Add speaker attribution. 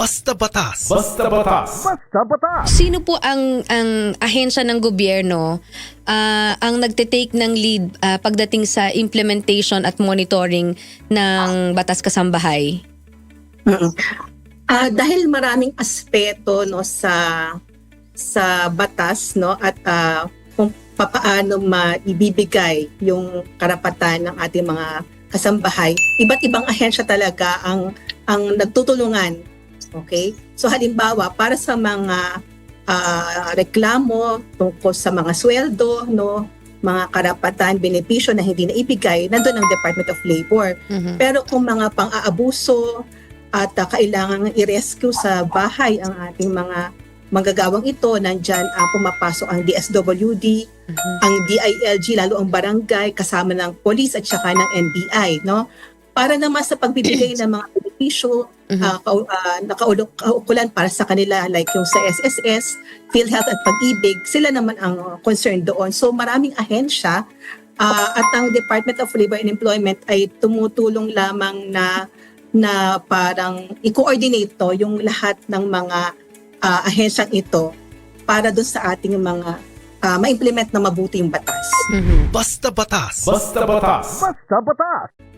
Speaker 1: Basta batas.
Speaker 2: Basta batas.
Speaker 3: Sino po ang ang ahensya ng gobyerno ah, ang nagte-take ng lead ah, pagdating sa implementation at monitoring ng batas kasambahay?
Speaker 4: Ah, dahil maraming aspeto no sa sa batas no at ah, kung papaano maibibigay yung karapatan ng ating mga kasambahay, iba't ibang ahensya talaga ang ang nagtutulungan. Okay? So halimbawa para sa mga ah, reklamo tungkol sa mga sweldo no, mga karapatan, benepisyo na hindi naibigay, nandun ang Department of Labor.
Speaker 3: Mhm.
Speaker 4: Pero kung mga pang-aabuso at uh, kailangan i-rescue sa bahay ang ating mga manggagawang ito, nandyan ang pumapasok ang DSWD,
Speaker 3: Mhm.
Speaker 4: ang DILG, lalo ang barangay, kasama ng police at saka ng NBI, no? Para naman sa pagbibigay ng mga benepisyo,
Speaker 3: Mhm.
Speaker 4: uh, kau- uh, nakaulok- kaukulan para sa kanila like yung sa SSS, PhilHealth at Pag-ibig, sila naman ang concerned doon. So maraming ahensya uh, at ang Department of Labor and Employment ay tumutulong lamang na na parang i-coordinate to yung lahat ng mga uh, ahensyang ito para doon sa ating mga uh, ma-implement na mabuti yung batas.
Speaker 3: Mhm.
Speaker 1: Basta batas.
Speaker 2: Basta batas.